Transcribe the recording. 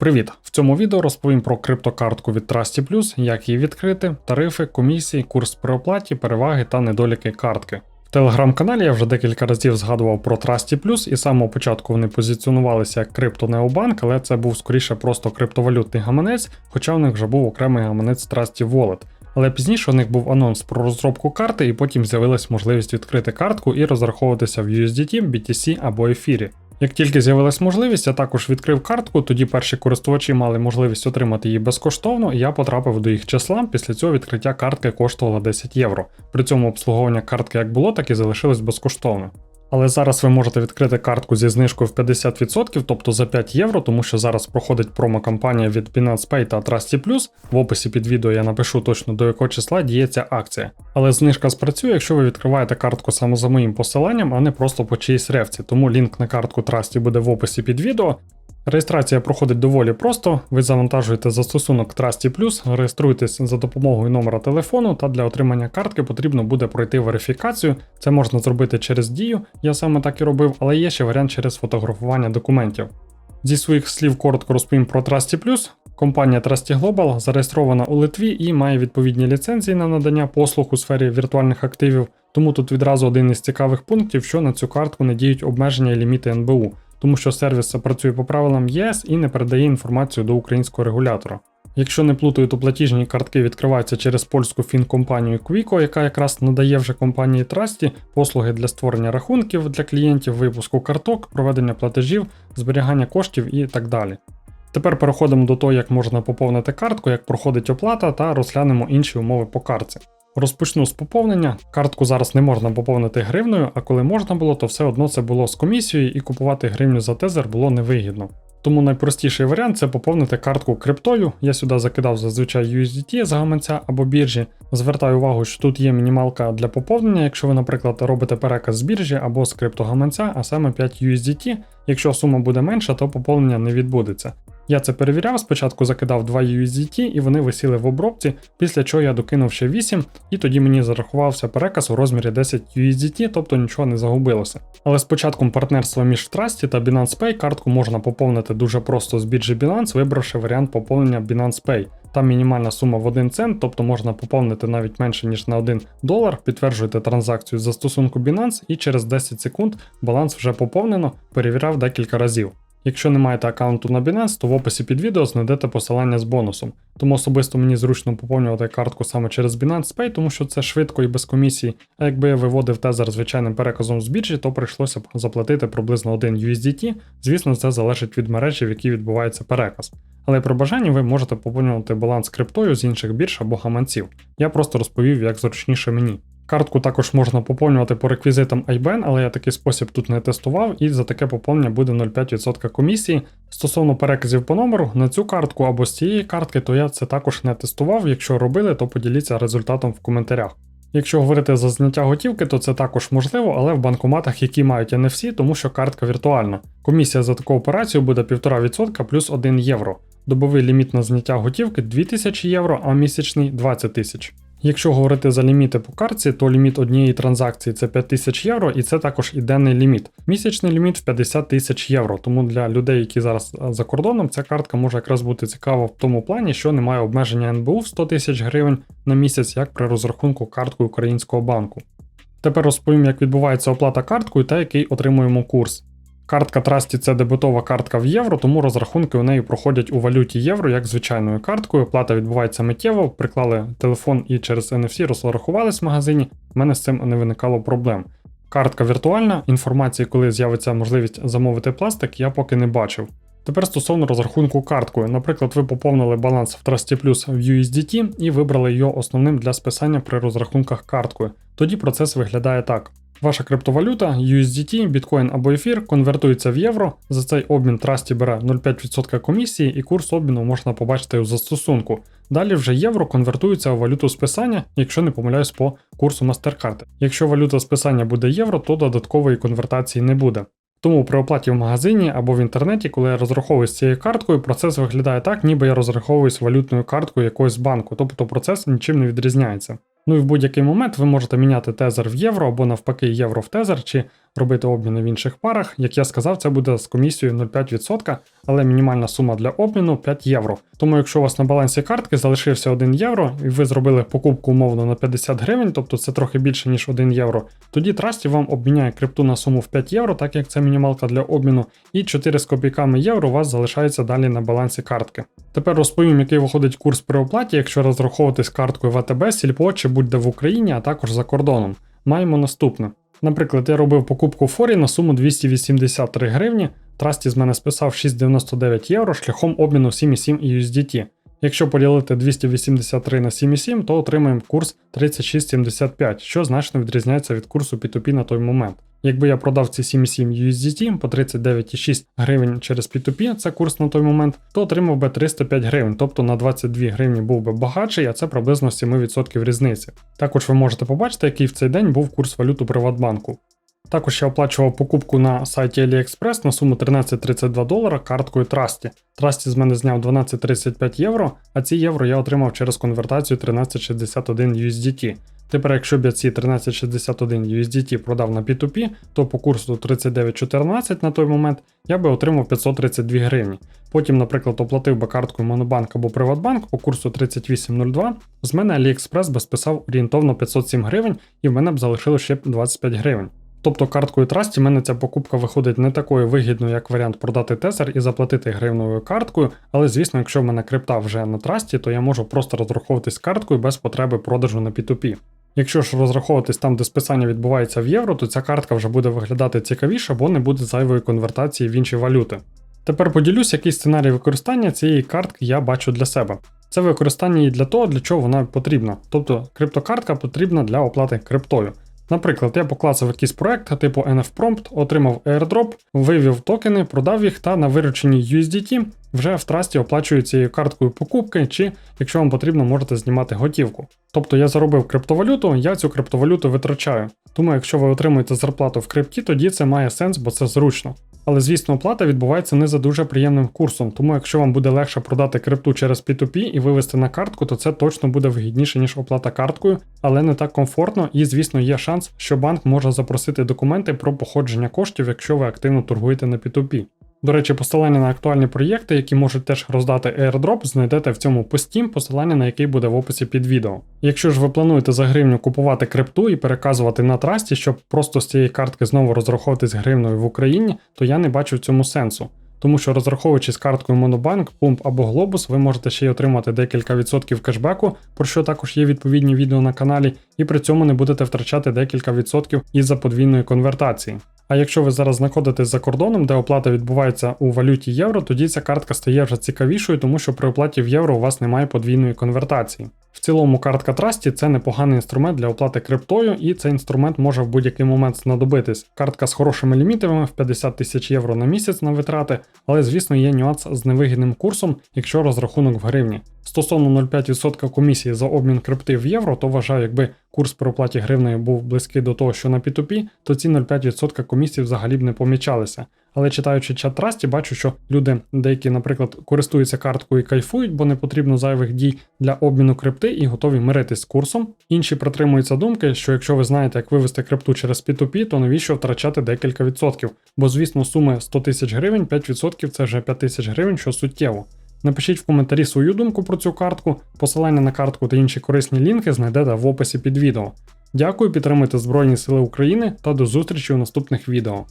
Привіт! В цьому відео розповім про криптокартку від Trusty Plus, як її відкрити, тарифи, комісії, курс при оплаті, переваги та недоліки картки. В телеграм-каналі я вже декілька разів згадував про Trusty Plus, і з самого початку вони позиціонувалися як криптонеобанк, але це був скоріше просто криптовалютний гаманець, хоча у них вже був окремий гаманець Trusty Wallet. Але пізніше у них був анонс про розробку карти, і потім з'явилась можливість відкрити картку і розраховуватися в USDT, BTC або ефірі. Як тільки з'явилась можливість, я також відкрив картку, тоді перші користувачі мали можливість отримати її безкоштовно, і я потрапив до їх числа. Після цього відкриття картки коштувало 10 євро. При цьому обслуговування картки як було, так і залишилось безкоштовно. Але зараз ви можете відкрити картку зі знижкою в 50%, тобто за 5 євро, тому що зараз проходить промо-кампанія від Binance Pay та Trusty Plus. В описі під відео я напишу точно до якого числа діється акція. Але знижка спрацює, якщо ви відкриваєте картку саме за моїм посиланням, а не просто по чиїсь ревці. Тому лінк на картку Trusty буде в описі під відео. Реєстрація проходить доволі просто. Ви завантажуєте застосунок Trusty Plus, реєструєтесь за допомогою номера телефону, та для отримання картки потрібно буде пройти верифікацію. Це можна зробити через дію, я саме так і робив, але є ще варіант через фотографування документів. Зі своїх слів коротко розповім про Trusty Plus. Компанія Trusty Global зареєстрована у Литві і має відповідні ліцензії на надання послуг у сфері віртуальних активів. Тому тут відразу один із цікавих пунктів, що на цю картку не діють обмеження і ліміти НБУ тому що сервіс працює по правилам ЄС і не передає інформацію до українського регулятора. Якщо не плутаю, то платіжні картки відкриваються через польську фінкомпанію Quico, яка якраз надає вже компанії Trusty послуги для створення рахунків для клієнтів, випуску карток, проведення платежів, зберігання коштів і так далі. Тепер переходимо до того, як можна поповнити картку, як проходить оплата та розглянемо інші умови по картці. Розпочну з поповнення. Картку зараз не можна поповнити гривною, а коли можна було, то все одно це було з комісією і купувати гривню за тезер було невигідно. Тому найпростіший варіант це поповнити картку криптою. Я сюди закидав зазвичай USDT з гаманця або біржі. Звертаю увагу, що тут є мінімалка для поповнення, якщо ви, наприклад, робите переказ з біржі або з криптогаманця, а саме 5 USDT. Якщо сума буде менша, то поповнення не відбудеться. Я це перевіряв, спочатку закидав 2 USDT і вони висіли в обробці, після чого я докинув ще 8, і тоді мені зарахувався переказ у розмірі 10 USDT, тобто нічого не загубилося. Але з початком партнерства між Trusty та Binance Pay картку можна поповнити дуже просто з біржі Binance, вибравши варіант поповнення Binance Pay. Там мінімальна сума в 1 цент, тобто можна поповнити навіть менше ніж на 1 долар, підтверджуєте транзакцію з застосунку Binance і через 10 секунд баланс вже поповнено, перевіряв декілька разів. Якщо не маєте аккаунту на Binance, то в описі під відео знайдете посилання з бонусом. Тому особисто мені зручно поповнювати картку саме через Binance Pay, тому що це швидко і без комісії. А якби я виводив тезер звичайним переказом з біржі, то прийшлося б заплатити приблизно 1 USDT. Звісно, це залежить від мережі, в якій відбувається переказ. Але при бажанні ви можете поповнювати баланс криптою з інших бірж або гаманців. Я просто розповів, як зручніше мені. Картку також можна поповнювати по реквізитам IBAN, але я такий спосіб тут не тестував, і за таке поповнення буде 0,5% комісії. Стосовно переказів по номеру на цю картку або з цієї картки, то я це також не тестував. Якщо робили, то поділіться результатом в коментарях. Якщо говорити за зняття готівки, то це також можливо, але в банкоматах, які мають NFC, тому що картка віртуальна. Комісія за таку операцію буде 1,5% плюс 1 євро. Добовий ліміт на зняття готівки 2000 євро, а місячний 20 тисяч. Якщо говорити за ліміти по картці, то ліміт однієї транзакції це 5000 євро, і це також і денний ліміт. Місячний ліміт в 50 тисяч євро. Тому для людей, які зараз за кордоном, ця картка може якраз бути цікава в тому плані, що немає обмеження НБУ в 100 тисяч гривень на місяць, як при розрахунку карткою українського банку. Тепер розповім, як відбувається оплата карткою та який отримуємо курс. Картка Trusty це дебетова картка в євро, тому розрахунки у неї проходять у валюті євро як звичайною карткою. Плата відбувається миттєво, приклали телефон і через NFC розрахувались в магазині. У мене з цим не виникало проблем. Картка віртуальна, інформації, коли з'явиться можливість замовити пластик, я поки не бачив. Тепер стосовно розрахунку карткою. Наприклад, ви поповнили баланс в Trusty Plus в USDT і вибрали його основним для списання при розрахунках карткою. Тоді процес виглядає так. Ваша криптовалюта, USDT, біткоін або ефір конвертується в євро. За цей обмін Trusty бере 0,5% комісії і курс обміну можна побачити у застосунку. Далі вже євро конвертується у валюту списання, якщо не помиляюсь по курсу MasterCard. Якщо валюта списання буде євро, то додаткової конвертації не буде. Тому при оплаті в магазині або в інтернеті, коли я розраховуюсь цією карткою, процес виглядає так, ніби я розраховуюсь валютною карткою якогось банку, тобто процес нічим не відрізняється. Ну і в будь-який момент ви можете міняти тезер в євро або навпаки євро в тезер, чи робити обміни в інших парах. Як я сказав, це буде з комісією 0,5%, але мінімальна сума для обміну 5 євро. Тому якщо у вас на балансі картки залишився 1 євро, і ви зробили покупку умовно на 50 гривень, тобто це трохи більше ніж 1 євро, тоді Трасті вам обміняє крипту на суму в 5 євро, так як це мінімалка для обміну, і 4 з копійками євро у вас залишається далі на балансі картки. Тепер розповім, який виходить курс при оплаті, якщо розраховуватись карткою в АТБ, Сільпо чи будь-де в Україні, а також за кордоном. Маємо наступне. Наприклад, я робив покупку в Форі на суму 283 гривні. Трасті з мене списав 6,99 євро шляхом обміну 7,7 USDT. Якщо поділити 283 на 7,7, то отримаємо курс 36,75, що значно відрізняється від курсу P2P на той момент. Якби я продав ці 7,7 USDT по 39,6 гривень через P2P, це курс на той момент, то отримав би 305 гривень, тобто на 22 гривні був би багатший, а це приблизно 7% різниці. Також ви можете побачити, який в цей день був курс валют у Приватбанку. Також я оплачував покупку на сайті AliExpress на суму 1332 долара карткою Trusty. Trusty з мене зняв 1235 євро, а ці євро я отримав через конвертацію 1361 USDT. Тепер, якщо б я ці 1361 USDT продав на P2P, то по курсу 39.14 на той момент я би отримав 532 гривні. Потім, наприклад, оплатив би карткою Monobank або Приватбанк по курсу 38.02, з мене AliExpress би списав орієнтовно 507 гривень і в мене б залишилось ще 25 гривень. Тобто карткою Trusty в мене ця покупка виходить не такою вигідною, як варіант продати тезер і заплатити гривневою карткою, але звісно, якщо в мене крипта вже на Trusty, то я можу просто розраховуватись карткою без потреби продажу на P2P. Якщо ж розраховуватись там, де списання відбувається в євро, то ця картка вже буде виглядати цікавіше, бо не буде зайвої конвертації в інші валюти. Тепер поділюсь, який сценарій використання цієї картки я бачу для себе. Це використання її для того, для чого вона потрібна. Тобто криптокартка потрібна для оплати криптою. Наприклад, я поклацав якийсь проект типу NFPrompt, отримав airdrop, вивів токени, продав їх та на вирученні USDT вже в трасті оплачую цією карткою покупки, чи, якщо вам потрібно, можете знімати готівку. Тобто я заробив криптовалюту, я цю криптовалюту витрачаю. Тому якщо ви отримуєте зарплату в крипті, тоді це має сенс, бо це зручно. Але звісно, оплата відбувається не за дуже приємним курсом, тому якщо вам буде легше продати крипту через P2P і вивести на картку, то це точно буде вигідніше, ніж оплата карткою, але не так комфортно, і, звісно, є шанс, що банк може запросити документи про походження коштів, якщо ви активно торгуєте на P2P. До речі, посилання на актуальні проєкти, які можуть теж роздати airdrop, знайдете в цьому пості, посилання на який буде в описі під відео. Якщо ж ви плануєте за гривню купувати крипту і переказувати на трасті, щоб просто з цієї картки знову розраховуватись гривною в Україні, то я не бачу в цьому сенсу. Тому що розраховуючи з карткою Monobank, Pump або Globus, ви можете ще й отримати декілька відсотків кешбеку, про що також є відповідні відео на каналі, і при цьому не будете втрачати декілька відсотків із-за подвійної конвертації. А якщо ви зараз знаходитесь за кордоном, де оплата відбувається у валюті євро, тоді ця картка стає вже цікавішою, тому що при оплаті в євро у вас немає подвійної конвертації. Цілому картка Trusty це непоганий інструмент для оплати криптою, і цей інструмент може в будь-який момент знадобитись. Картка з хорошими лімітами в 50 тисяч євро на місяць на витрати, але звісно є нюанс з невигідним курсом, якщо розрахунок в гривні. Стосовно 0,5% комісії за обмін крипти в євро, то вважаю, якби курс при оплаті гривнею був близький до того, що на P2P, то ці 0,5% комісії взагалі б не помічалися. Але читаючи чат трасті, бачу, що люди деякі, наприклад, користуються карткою і кайфують, бо не потрібно зайвих дій для обміну крипти і готові миритись з курсом. Інші притримуються думки, що якщо ви знаєте, як вивести крипту через P2P, то навіщо втрачати декілька відсотків? Бо, звісно, суми 100 тисяч гривень, 5% це вже 5 тисяч гривень, що суттєво. Напишіть в коментарі свою думку про цю картку, посилання на картку та інші корисні лінки знайдете в описі під відео. Дякую, підтримуйте Збройні Сили України та до зустрічі у наступних відео.